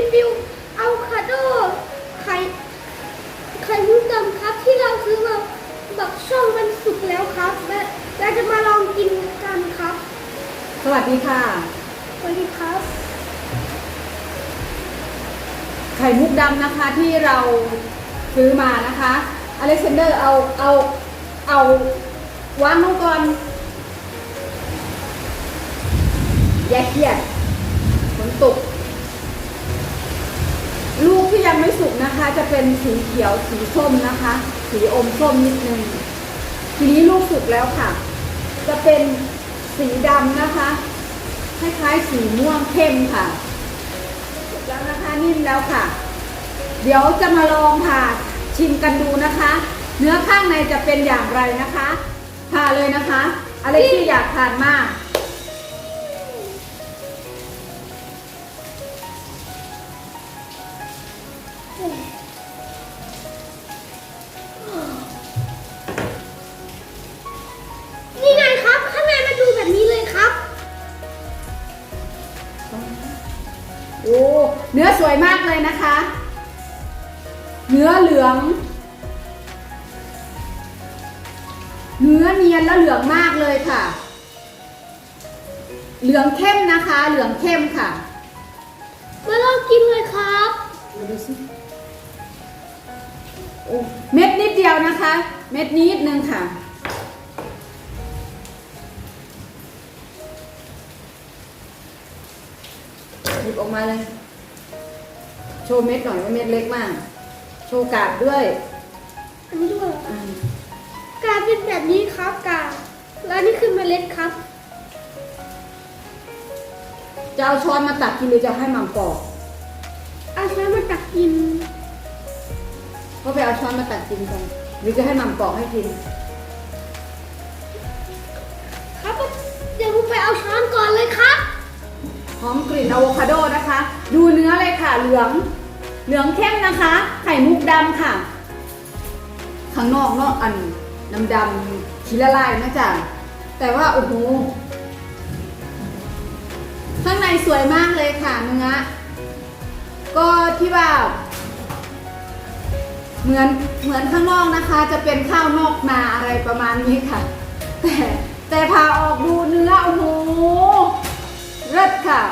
รีวิวอะโวคาโดไข่ไข่มุกดำครับที่เราซื้อมาแบบช่วงมันสุกแล้วครับและเราจะมาลองกินกันครับ สวัสดีค่ะ สวัสดีครับ ไข่มุกดำนะคะที่เราซื้อมานะคะอเล็กซานเดอร์เอาเอาเอาวางลงก่อนแยกเกียดฝนตก ลูกที่ยังไม่สุกนะคะ จะเป็นสีเขียวสีส้มนะคะ สีอมส้มนิดนึงทีนี้ลูกสุกแล้วค่ะ จะเป็นสีดำนะคะคล้ายๆสีม่วงเข้มค่ะสุกแล้วนะคะนิ่มแล้วค่ะ เดี๋ยวจะมาลองค่ะชิมกันดูนะคะ เนื้อข้างในจะเป็นอย่างไรนะคะทาเลยนะคะ อะไรที่อยากทานมาก นื้อสวยมากเลยนะคะ เนื้อเหลือง เนื้อเนียนและเหลืองมากเลยค่ะ เหลืองเข้มนะคะ เหลืองเข้มค่ะ มาลองกินเลยครับดูสิโอ้เม็ดนิดเดียวนะคะ เม็ดนิดนึงค่ะ หยิบออกมาเลยโช ว์เม็ดหน่อยว่าเม็ดเล็กมาก โชว์กาบด้วยอันนี้ด้วยเหรออืมกาเป็นแบบนี้ครับกาแล้วนี่คือเมล็ดครับ จะเอาช้อนมาตักกินหรือจะให้หม่ำปอกเอาช้อนมาตักกินก็ไปเอาช้อนมาตักกินกันหรือจะให้หม่ำปอกให้กิน ครับเดี๋ยวผมไปเอาช้อนก่อนเลยครับ หอมกลิ่นอะโวคาโดนะคะ ดูเนื้อเลยค่ะเหลือง เหลืองเข้มนะคะ ไข่มุกดำค่ะ ข้างนอกเนาะอันดำดำๆทีละลายนะจ๊ะแต่ว่าโอ้โหข้างในสวยมากเลยค่ะเนื้อก็ที่ว่า เหมือนเหมือนข้างนอกนะคะ จะเป็นข้าวนอกนาอะไรประมาณนี้ค่ะ แต่แต่พาออกดูเนื้อโอ้โหเลิศค่ะ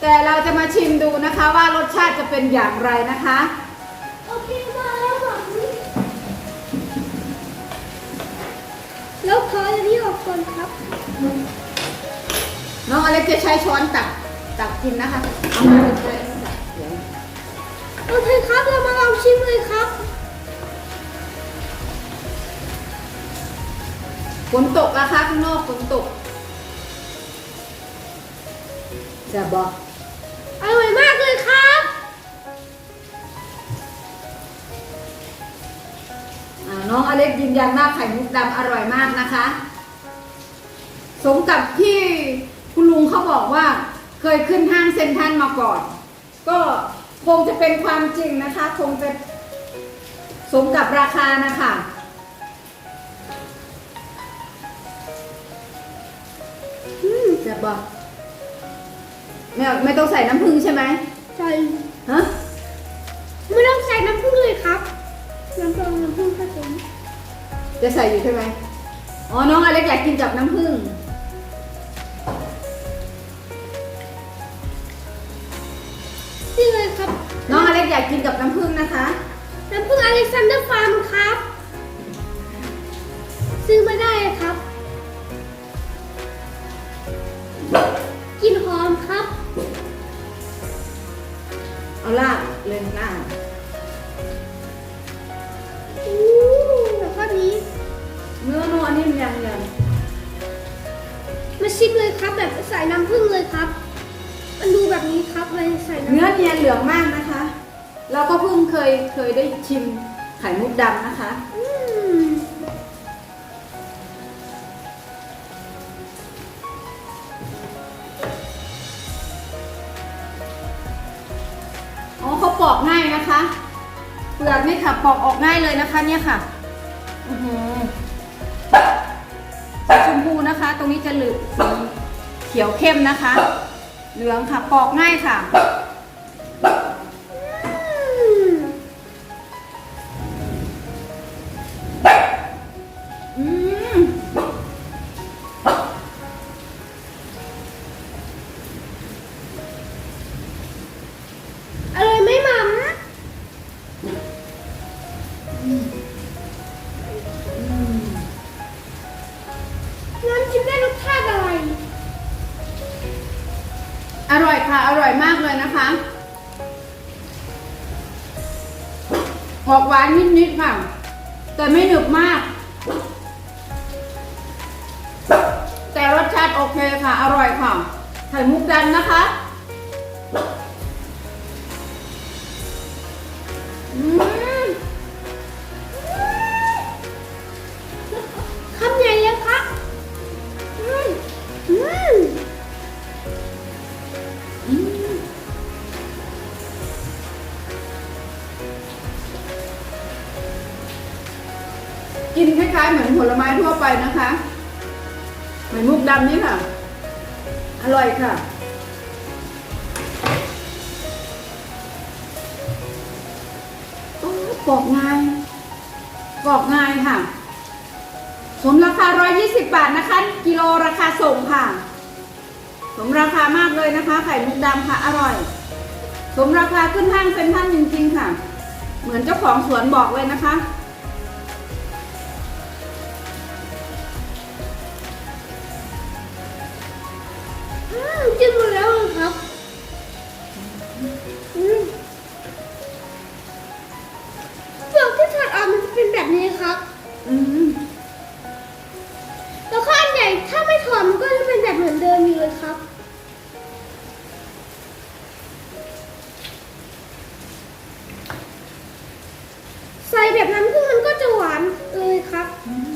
แต่เราจะมาชิมดูนะคะว่ารสชาติจะเป็นอย่างไรนะคะ โอเคมาแล้วแบบนี้แล้วขออันนี้ออกก่อนครับ น้องอเล็กจะใช้ช้อนตักตักกินนะคะเอามาใช้ตักเดี๋ยวโอเคครับเรามาลองชิมเลยครับฝนตกนะคะข้างนอกฝนตกจะบอก อร่อยมากเลยครับ อ่าน้องอเล็กยืนยันว่าไข่มุกดำอร่อยมากนะคะ สมกับที่คุณลุงเขาบอกว่าเคยขึ้นห้างเซ็นทรัลมาก่อน ก็คงจะเป็นความจริงนะคะ คงจะสมกับราคานะคะอืมจะบอก ไม่เอาไม่ต้องใส่น้ำผึ้งใช่ไหมใส่ฮะไม่ต้องใส่น้ำผึ้งเลยครับ น้ำปลาน้ำผึ้งผสมจะใส่อยู่ใช่ไหมอ๋อ น้องอเล็กอยากกินกับน้ำผึ้งนี่เลยครับ น้องอเล็กอยากกินกับน้ำผึ้งนะคะ น้ำผึ้งอเล็กซานเดอร์ฟาร์มครับ ซื้อมาได้ครับ เอาลาดเลยลาดอู้แล้วก็นี้เนื้อนัวนิ่มยังยังมาชิมเลยครับ แบบใส่น้ำผึ้งเลยครับ มันดูแบบนี้ครับเลยใส่น้ำเนื้อเนียนเหลืองมากนะคะ เราก็เพิ่งเคยเคยได้ชิมไข่มุกดำนะคะ อืม อกง่ายนะคะเปลือกนี่ค่ะปอกออกง่ายเลยนะคะเนี่ยค่ะสีชมพูนะคะ ตรงนี้จะเหลืองสีเขียวเข้มนะคะ เหลืองค่ะปอกง่ายค่ะ ออกหวานนิดๆค่ะ แต่ไม่หนึบมาก แต่รสชาติโอเคค่ะ อร่อยค่ะ ไข่มุกดันนะคะ อืม ล้ายๆเหมือนผลไม้ทั่วไปนะคะ เหมือนมุกดำนี่ค่ะ อร่อยค่ะอปอกง่ายปอกง่ายค่ะ สมราคา 120 บาทนะคะ กิโลราคาส่งค่ะ สมราคามากเลยนะคะ ไข่มุกดำค่ะ อร่อย สมราคาขึ้นห้างเซ็นทรัลจริงๆค่ะ เหมือนเจ้าของสวนบอกเลยนะคะ กินหมดแล้วเหรอครับอืมเปลือกที่ถัดออกมันจะเป็นแบบนี้ครับอืมแล้วก็อันใหญ่ถ้าไม่ถอดมันก็จะเป็นแบบเหมือนเดิมอยู่เลยครับใส่แบบนั้นคือมันก็จะหวานเลยครับอืม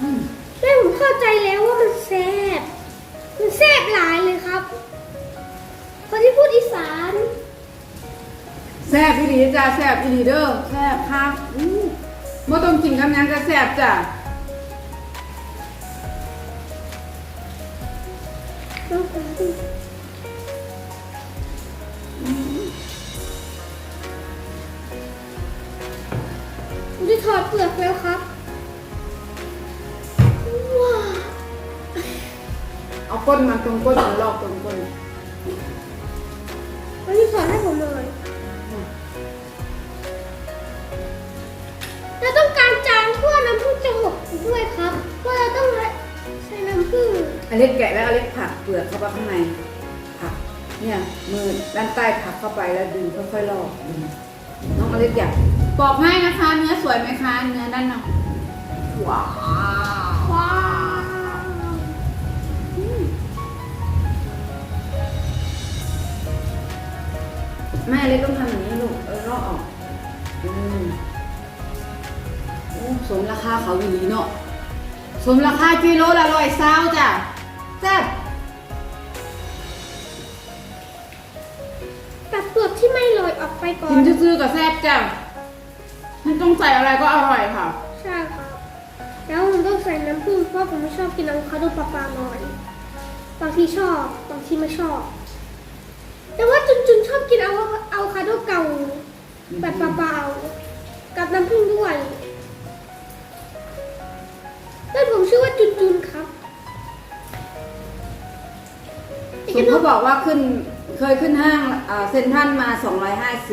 อืมแม่ผมเข้าใจแล้วว่ามันแซ่บมัน แซ่บหลายเลยครับ คนที่พูดอีสานแซ่บอีหลีจ้าแซ่บอีหลีเด้อแซ่บค่ะอู้บ่ต้องกินกับหยังก็แซ่บจ้ะผม มาตรงก้นลอกตรงก้นวันนี้ถอดให้ผมเลยเราต้องการจานเพื่อน้ำผึ้งจะหกด้วยครับเพราะเราต้องใช้น้ำผึ้งอเล็กแกะแล้วอเล็กผักเปลือกเข้าไปข้างในผักเนี่ยมือด้านใต้ผักเข้าไปแล้วดึงค่อยๆลอกดึงน้องอเล็กอยากปอกง่ายนะคะ เนื้อสวยไหมคะเนื้อด้านนอกว้า ม่อเล็กต้องทำอย่างนี้ลูกเออลอกออกอืมโอ้สมราคาเขาอีหลีเนาะสมราคากิโลละร้อยเศร้าจ้ะแซ่บตัดเปลือกที่ไม่ลอยออกไปก่อกินนซื่อๆกับแซ่บจ้ะไม่ต้องใส่อะไรก็อร่อยค่ะ ใช่ครับแล้วผมต้องใส่น้ำผึ้งเพราะผมไม่ชอบกินอะโวคาโดเปล่าๆเลยบางทีชอบ บางทีไม่ชอบ แต่ว่าจุนจุนๆชอบกินอะโวอะโวคาโดเก่าแบบเปล่าๆกับน้ำผึ้งด้วยแล้วผมชื่อว่าจุนจุนๆครับสมเขาบอกว่าขึ้นเคยขึ้นห้างเซ็นทรัลมา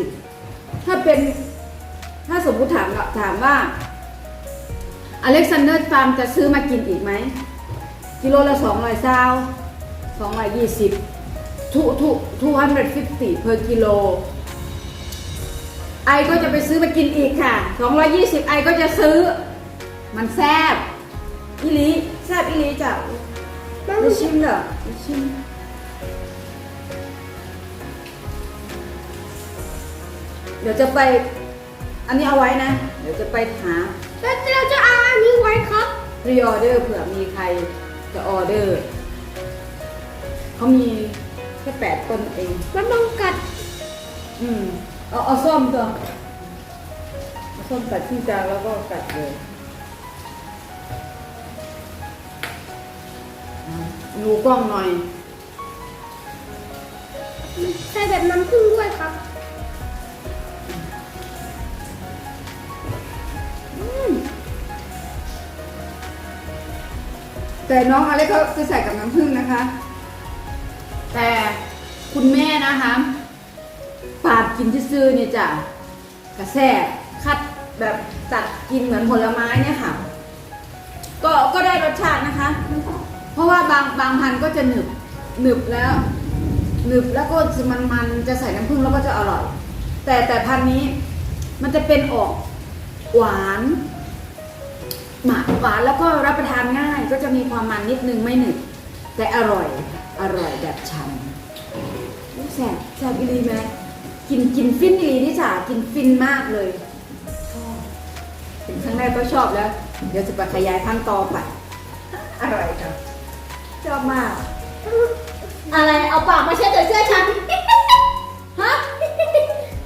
250 ถ้าเป็นถ้าสมมุติถามถามว่า อเล็กซานเดอร์ฟาร์มจะซื้อมากินอีกไหม กิโลละ200ซาว220 ทุทุ250 per กิโลไอก็จะไปซื้อมากินอีกค่ะ 220 ไอก็จะซื้อ มันแซบอีหลีแซบอีหลีจ้ะบ้างไม่ชิมเหรอไม่ชิมเดี๋ยวจะไป อันนี้เอาไว้นะ เดี๋ยวจะไปหาแล้วเราจะเอาอันนี้ไว้ครับพรีออเดอร์เผื่อมีใครจะออเดอร์เขามี แค่แปดต้นเอง มันต้องกัดอืมเอาเอาส้มตัวเอาส้มตัดที่จานแล้วก็กัดเลยอะดูกล้องหน่อย ใส่แบบน้ำผึ้งด้วยครับแต่น้องอเล็กเขาจะใส่กับน้ำผึ้งนะคะ แต่ คุณแม่นะคะปาดกินซื่อเนี่ยจ้ะกระแทกคัดแบบตัดกินเหมือนผลไม้เนี่ยค่ะ ก็ก็ได้รสชาตินะคะ เพราะว่าบางบางพันก็จะหนึบหนึบแล้วหนึบแล้วก็จะมันจะใส่น้ำผึ้งแล้วก็จะอร่อย แต่แต่พันนี้มันจะเป็นออกหวานหมาหวานแล้วก็รับประทานง่ายก็จะมีความมันนิดนึงไม่หนึบแต่อร่อยอร่อยแบบฉ่ำ แซ่บแซ่บอีหลีไหมกินกินฟินอีหลีนี่จ้ะกินฟินมากเลยชอบถึงครั้งแรกก็ชอบแล้ว เดี๋ยวจะไปขยายพันธุ์ต่อไปอร่อยครับชอบมาก อะไรเอาปากมาเช็ดใส่เสื้อฉันฮะ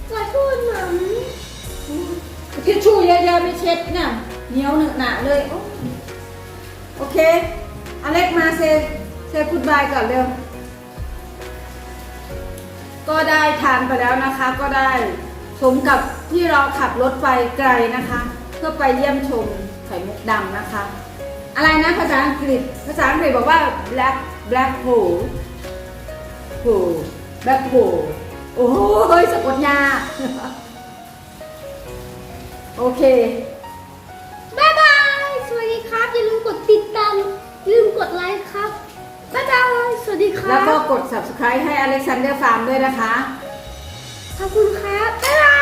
ขอโทษหมัมทิชชู่เยอะๆไม่เช็ดเนี่ยเหนียวหนึกหนาเลยโอ้โอเคอเล็กมาเซเซพูดบายก่อนเร็ว ก็ได้ทานไปแล้วนะคะ ก็ได้สมกับที่เราขับรถไปไกลนะคะ เพื่อไปเยี่ยมชมไข่มุกดำนะคะ อะไรนะภาษาอังกฤษ ภาษาอังกฤษบอกว่า black black hole hole black hole โอ้โหสะกดยากโอเคบ๊ายบาย สวัสดีครับ อย่าลืมกดติดตาม อย่าลืมกดไลค์ครับ บ๊ายบาย สวัสดีครัแล้วก็บกด subscribe ให้ Alexander Farm ด้วยนะคะ ขอบคุณครับบ๊ายบ